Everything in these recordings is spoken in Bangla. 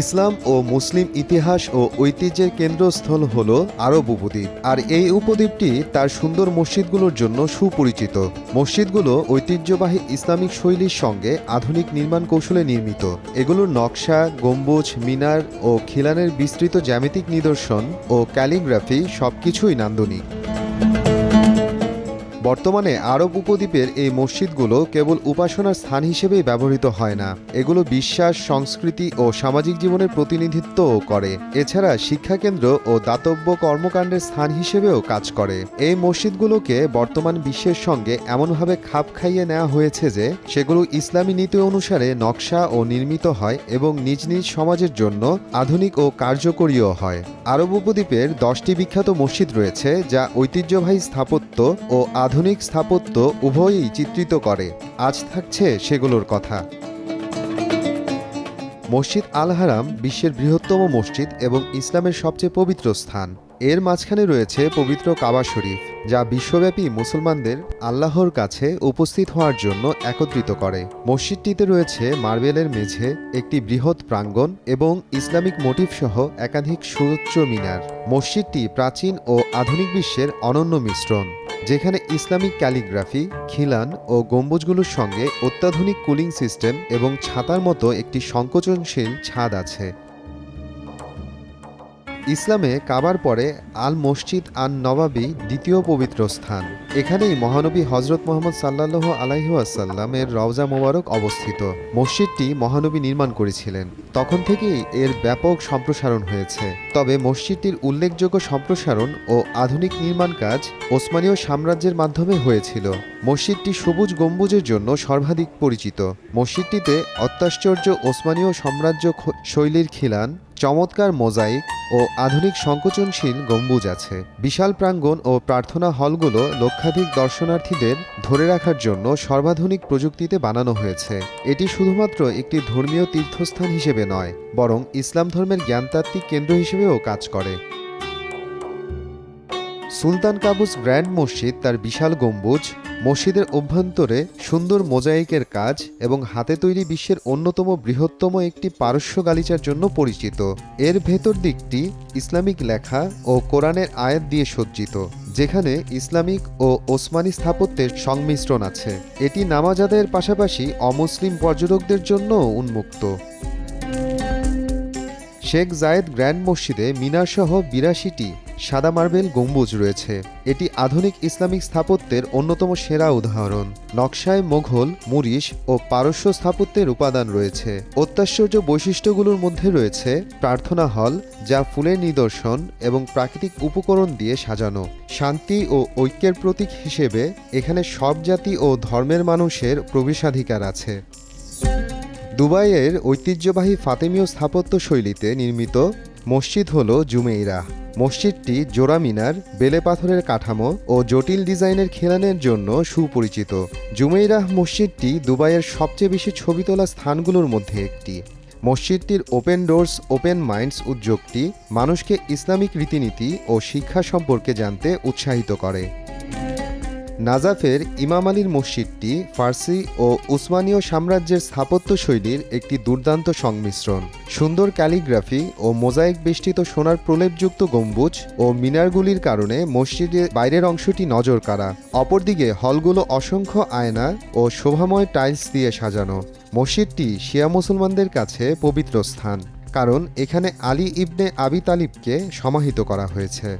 ইসলাম ও মুসলিম ইতিহাস ও ঐতিহ্যের কেন্দ্রস্থল হল আরব উপদ্বীপ। আর এই উপদ্বীপটি তার সুন্দর মসজিদগুলোর জন্য সুপরিচিত। মসজিদগুলো ঐতিহ্যবাহী ইসলামিক শৈলীর সঙ্গে আধুনিক নির্মাণ কৌশলে নির্মিত। এগুলোর নকশা, গম্বুজ, মিনার ও খিলানের বিস্তৃত জ্যামিতিক নিদর্শন ও ক্যালিগ্রাফি সবকিছুই নান্দনিক। বর্তমানে আরব উপদ্বীপের এই মসজিদগুলো কেবল উপাসনার স্থান হিসেবেই ব্যবহৃত হয় না। এগুলো বিশ্বাস, সংস্কৃতি ও সামাজিক জীবনের প্রতিনিধিত্বও করে। এছাড়া শিক্ষাকেন্দ্র ও দাতব্য কর্মকাণ্ডের স্থান হিসেবেও কাজ করে। এই মসজিদগুলোকে বর্তমান বিশ্বের সঙ্গে এমনভাবে খাপ খাইয়ে নেওয়া হয়েছে যে, সেগুলো ইসলামী নীতি অনুসারে নকশা ও নির্মিত হয় এবং নিজ নিজ সমাজের জন্য আধুনিক ও কার্যকরীও হয়। আরব উপদ্বীপের দশটি বিখ্যাত মসজিদ রয়েছে যা ঐতিহ্যবাহী স্থাপত্য ও আধুনিক স্থাপত্য উভয়ই চিত্রিত করে। আজ থাকছে সেগুলোর কথা। মসজিদ আল হারাম বিশ্বের বৃহত্তম মসজিদ এবং ইসলামের সবচেয়ে পবিত্র স্থান। এর মাঝখানে রয়েছে পবিত্র কাবা শরীফ, যা বিশ্বব্যাপী মুসলমানদের আল্লাহর কাছে উপস্থিত হওয়ার জন্য একত্রিত করে। মসজিদটিতে রয়েছে মার্বেলের মেঝে, একটি বৃহৎ প্রাঙ্গণ এবং ইসলামিক মোটিভ সহ একাধিক সুউচ্চ মিনার। মসজিদটি প্রাচীন ও আধুনিক বিশ্বের অনন্য মিশ্রণ। যেখানে ইসলামিক ক্যালিগ্রাফি, খিলান ও গম্বুজগুলোর সঙ্গে অত্যাধুনিক কুলিং সিস্টেম এবং ছাতার মতো একটি সংকোচনশীল ছাদ আছে। ইসলামে কাবার পরে আল মসজিদ আন নবাবি দ্বিতীয় পবিত্র স্থান। এখানেই মহানবী হজরত মোহাম্মদ সাল্লাহ আলাইহাসাল্লামের রওজা মোবারক অবস্থিত। মসজিদটি মহানবী নির্মাণ করেছিলেন। তখন থেকেই এর ব্যাপক সম্প্রসারণ হয়েছে। তবে মসজিদটির উল্লেখযোগ্য সম্প্রসারণ ও আধুনিক নির্মাণ কাজ ওসমানীয় সাম্রাজ্যের মাধ্যমে হয়েছিল। মসজিদটি সবুজ গম্বুজের জন্য সর্বাধিক পরিচিত। মসজিদটিতে অত্যাশ্চর্য ওসমানীয় সাম্রাজ্য শৈলীর খিলান চমৎকার মোজাইক ও আধুনিক সংকোচনশীল গম্বুজ আছে। বিশাল প্রাঙ্গণ ও প্রার্থনা হলগুলো লক্ষাধিক দর্শনার্থীদের ধরে রাখার জন্য সর্বাধুনিক প্রযুক্তিতে বানানো হয়েছে। এটি শুধুমাত্র একটি ধর্মীয় তীর্থস্থান হিসেবে নয়, বরং ইসলাম ধর্মের জ্ঞানতাত্ত্বিক কেন্দ্র হিসেবেও কাজ করে। সুলতান কাবুস গ্র্যান্ড মসজিদ তার বিশাল গম্বুজ মসজিদের অভ্যন্তরে সুন্দর মোজাইকের কাজ এবং হাতে তৈরি বিশ্বের অন্যতম বৃহত্তম একটি পারস্য গালিচার জন্য পরিচিত। এর ভেতর দিকটি ইসলামিক লেখা ও কোরআনের আয়াত দিয়ে সজ্জিত, যেখানে ইসলামিক ও ওসমানী স্থাপত্যের সংমিশ্রণ আছে। এটি নামাজাদের পাশাপাশি অমুসলিম পর্যটকদের জন্য উন্মুক্ত। শেখ জায়েদ গ্র্যান্ড মসজিদে মিনারসহ বিরাশিটি সাদা মার্বেল গম্বুজ রয়েছে। এটি আধুনিক ইসলামিক স্থাপত্যের অন্যতম সেরা উদাহরণ। নকশায় মোঘল, মুরিশ ও পারস্য স্থাপত্যের উপাদান রয়েছে। অত্যাশ্চর্য বৈশিষ্ট্যগুলোর মধ্যে রয়েছে প্রার্থনা হল, যা ফুলের নিদর্শন এবং প্রাকৃতিক উপকরণ দিয়ে সাজানো। শান্তি ও ঐক্যের প্রতীক হিসেবে এখানে সব জাতি ও ধর্মের মানুষের প্রবেশাধিকার আছে। দুবাইয়ের ঐতিহ্যবাহী ফাতেমীয় স্থাপত্য শৈলীতে নির্মিত মসজিদ হল জুমেইরা মসজিদটি জোড়া মিনার, বেলে পাথরের কাঠামো ও জটিল ডিজাইনের খেলানের জন্য সুপরিচিত। জুমেইরাহ মসজিদটি দুবাইয়ের সবচেয়ে বেশি ছবি তোলা স্থানগুলোর মধ্যে একটি। মসজিদটির ওপেন ডোর্স, ওপেন মাইন্ডস উদ্যোগটি মানুষকে ইসলামিক রীতিনীতি ও শিক্ষা সম্পর্কে জানতে উৎসাহিত করে। নাজাফের ইমাম আলীর মসজিদটি ফার্সি ও উসমানীয় সাম্রাজ্যের স্থাপত্য শৈলীর একটি দুর্দান্ত সংমিশ্রণ। সুন্দর ক্যালিগ্রাফি ও মোজাইক বেষ্টিত সোনার প্রলেপযুক্ত গম্বুজ ও মিনারগুলির কারণে মসজিদের বাইরের অংশটি নজর কাড়া অপরদিকে হলগুলো অসংখ্য আয়না ও শোভাময় টাইলস দিয়ে সাজানো। মসজিদটি শিয়া মুসলমানদের কাছে পবিত্র স্থান, কারণ এখানে আলী ইবনে আবি তালিবকে সমাহিত করা হয়েছে।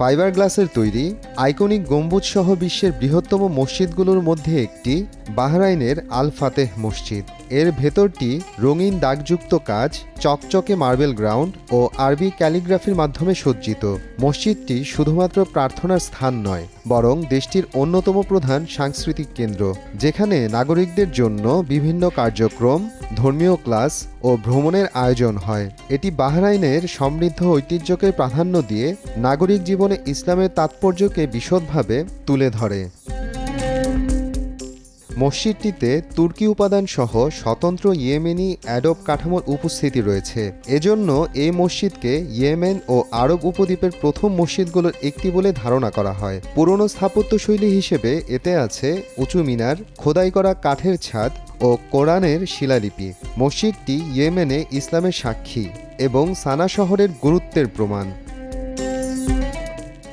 ফাইবার গ্লাসের তৈরি আইকনিক গম্বুজ সহ বিশ্বের বৃহত্তম মসজিদগুলোর মধ্যে একটি, বাহরাইনের আল ফাতেহ মসজিদ। এর ভেতরটি রঙিন দাগযুক্ত কাজ চকচকে মার্বেল গ্রাউন্ড ও আরবি ক্যালিগ্রাফির মাধ্যমে সজ্জিত। মসজিদটি শুধুমাত্র প্রার্থনার স্থান নয়, বরং দেশটির অন্যতম প্রধান সাংস্কৃতিক কেন্দ্র, যেখানে নাগরিকদের জন্য বিভিন্ন কার্যক্রম ধর্মীয় ক্লাস ও ভ্রমণের আয়োজন হয়। এটি বাহরাইনের সমৃদ্ধ ঐতিহ্যকে প্রাধান্য দিয়ে নাগরিক জীবনে ইসলামের তাৎপর্যকে বিশদভাবে তুলে ধরে। মসজিদটিতে তুর্কি উপাদান সহ স্বতন্ত্র ইয়েমেনি অ্যাডব কাঠামোর উপস্থিতি রয়েছে। এজন্য এই মসজিদকে ইয়েমেন ও আরব উপদ্বীপের প্রথম মসজিদগুলোর একটি বলে ধারণা করা হয়। পুরনো স্থাপত্যশৈলী হিসেবে এতে আছে উঁচু মিনার, খোদাই করা কাঠের ছাদ ও কোরআনের শিলালিপি। মসজিদটি ইয়েমেনে ইসলামের সাক্ষী এবং সানা শহরের গুরুত্বের প্রমাণ।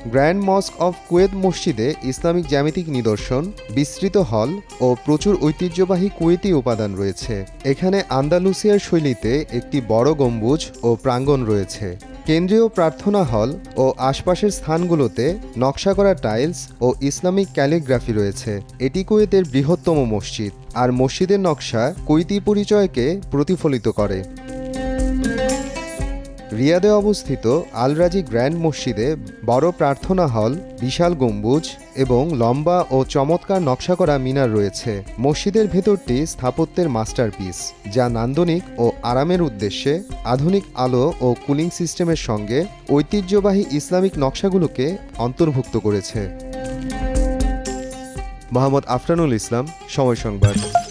গ্র্যান্ড মস্ক অফ কুয়েত মসজিদে ইসলামিক জ্যামিতিক নিদর্শন, বিস্তৃত হল ও প্রচুর ঐতিহ্যবাহী কুয়েতি উপাদান রয়েছে। এখানে আন্দালুসিয়ার শৈলীতে একটি বড় গম্বুজ ও প্রাঙ্গণ রয়েছে। কেন্দ্রীয় প্রার্থনা হল ও আশপাশের স্থানগুলোতে নকশা করা টাইলস ও ইসলামিক ক্যালিগ্রাফি রয়েছে। এটি কুয়েতের বৃহত্তম মসজিদ, আর মসজিদের নকশা কুইতি পরিচয়কে প্রতিফলিত করে। রিয়াদে অবস্থিত আলরাজি গ্র্যান্ড মসজিদে বড় প্রার্থনা হল, বিশাল গম্বুজ এবং লম্বা ও চমৎকার নকশা করা মিনার রয়েছে। মসজিদের ভেতরটি স্থাপত্যের মাস্টারপিস, যা নান্দনিক ও আরামের উদ্দেশ্যে আধুনিক আলো ও কুলিং সিস্টেমের সঙ্গে ঐতিহ্যবাহী ইসলামিক নকশাগুলোকে অন্তর্ভুক্ত করেছে। মোহাম্মদ আফরানুল ইসলাম, সময় সংবাদ।